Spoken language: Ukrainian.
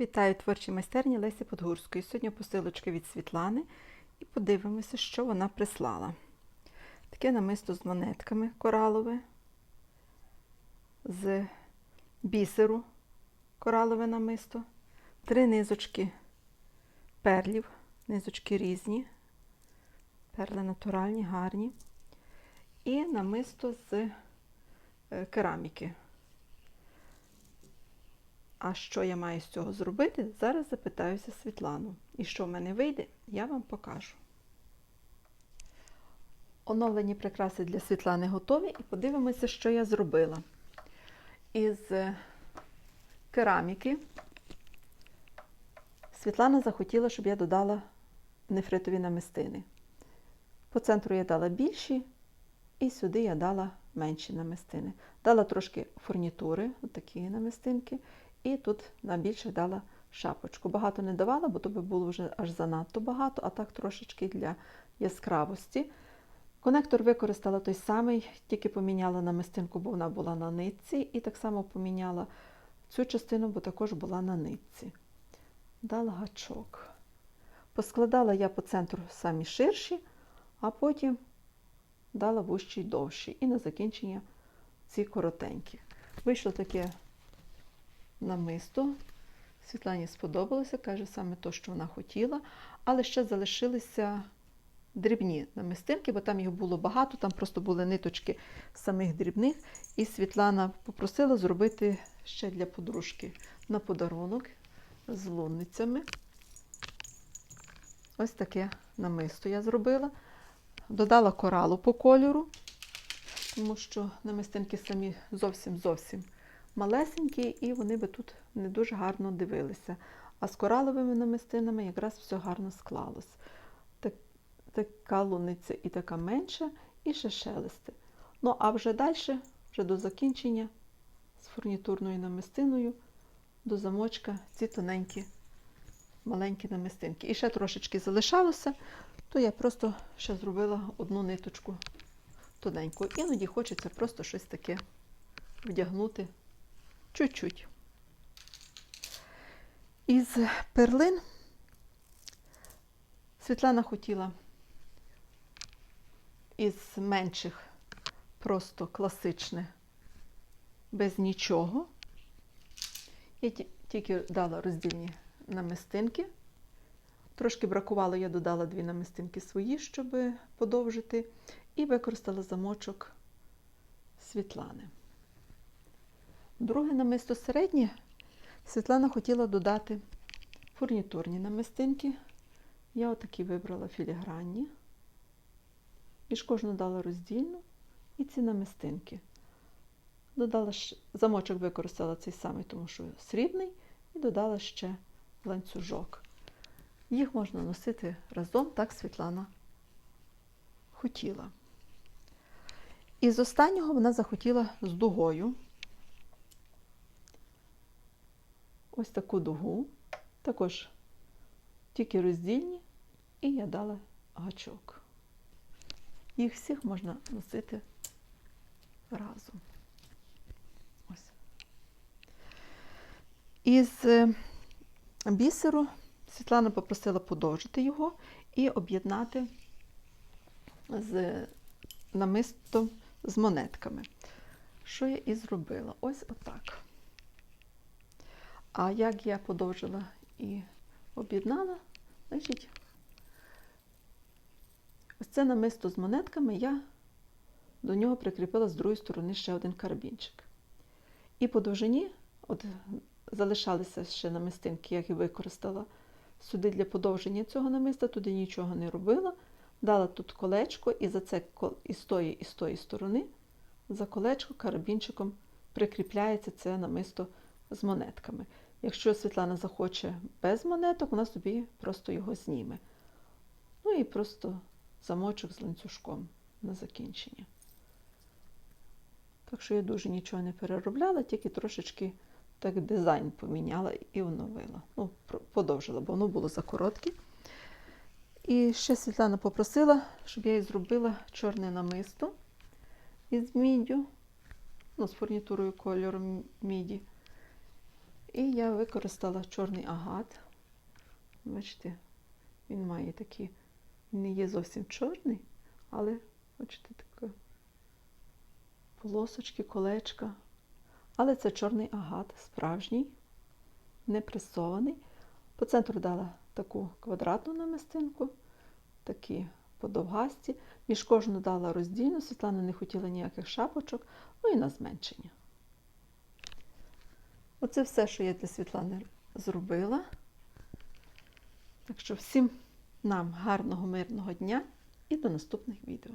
Вітаю творчі майстерні Лесі Подгурської. Сьогодні посилочка від Світлани і подивимося, що вона прислала. Таке намисто з монетками коралове, з бісеру коралове намисто, три низочки перлів, низочки різні, перли натуральні, гарні, і намисто з е, кераміки. А що я маю з цього зробити? Зараз запитаюся Світлану. І що в мене вийде, я вам покажу. Оновлені прикраси для Світлани готові і подивимося, що я зробила. Із е, кераміки Світлана захотіла, щоб я додала нефритові намистини. По центру я дала більші, і сюди я дала менші намистини. Дала трошки фурнітури, такі намистинки, і тут на більше дала шапочку. Багато не давала, бо то би було вже аж занадто багато, а так трошечки для яскравості. Конектор використала той самий, тільки поміняла намистинку, бо вона була на нитці, і так само поміняла цю частину, бо також була на нитці. Дала гачок. Поскладала я по центру самі ширші, а потім дала вущі й довші. І на закінчення ці коротенькі. Вийшло таке намисто. Світлані сподобалося, каже саме те, що вона хотіла, але ще залишилися дрібні намистинки, бо там їх було багато, там просто були ниточки самих дрібних. І Світлана попросила зробити ще для подружки на подарунок з лунницями. Ось таке намисто я зробила. Додала коралу по кольору, тому що намистинки самі зовсім-зовсім малесенькі, і вони би тут не дуже гарно дивилися. А з кораловими намистинами якраз все гарно склалось. Так, така луниця і така менша, і ще шелести. Ну, а вже далі, вже до закінчення, з фурнітурною намистиною, до замочка ці тоненькі, маленькі намистинки. І ще трошечки залишалося, то я просто ще зробила одну ниточку тоненьку. Іноді хочеться просто щось таке вдягнути чуть-чуть. Із перлин Світлана хотіла із менших просто класичне, без нічого. Я тільки дала роздільні намистинки. Трошки бракувало, я додала дві намистинки свої, щоб подовжити, і використала замочок Світлани. Друге намисто середнє Світлана хотіла додати фурнітурні намистинки. Я отакі вибрала філігранні. І ж кожну дала роздільну і ці намистинки. Додала ще, замочок використала цей самий, тому що срібний, і додала ще ланцюжок. Їх можна носити разом, так Світлана хотіла. І з останнього вона захотіла з дугою. Ось таку дугу, також тільки роздільні, і я дала гачок. Їх всіх можна носити разом. Ось. Із е, бісеру Світлана попросила подовжити його і об'єднати з намистом з монетками. Що я і зробила? Ось отак. А як я подовжила і об'єднала, значить, ось це намисто з монетками я до нього прикріпила з другої сторони ще один карабінчик. І по довжині, от залишалися ще намистинки, як і використала сюди для подовження цього намиста, туди нічого не робила. Дала тут колечко, і за це і з тої, і з тої сторони за колечко карабінчиком прикріпляється це намисто з монетками. Якщо Світлана захоче без монеток, вона собі просто його зніме. Ну і просто замочок з ланцюжком на закінчення. Так що я дуже нічого не переробляла, тільки трошечки так дизайн поміняла і оновила. Ну, подовжила, бо воно було закоротке. І ще Світлана попросила, щоб я їй зробила чорне намисто із міддю, ну, з фурнітурою кольору міді. І я використала чорний агат. Бачите, він має такі, не є зовсім чорний, але, бачите, таке полосочки, колечка. Але це чорний агат, справжній, не пресований. По центру дала таку квадратну намистинку, такі подовгасті. Між кожну дала роздільну. Світлана не хотіла ніяких шапочок, ну і на зменшення. Оце все, що я для Світлани зробила. Так що всім нам гарного, мирного дня і до наступних відео.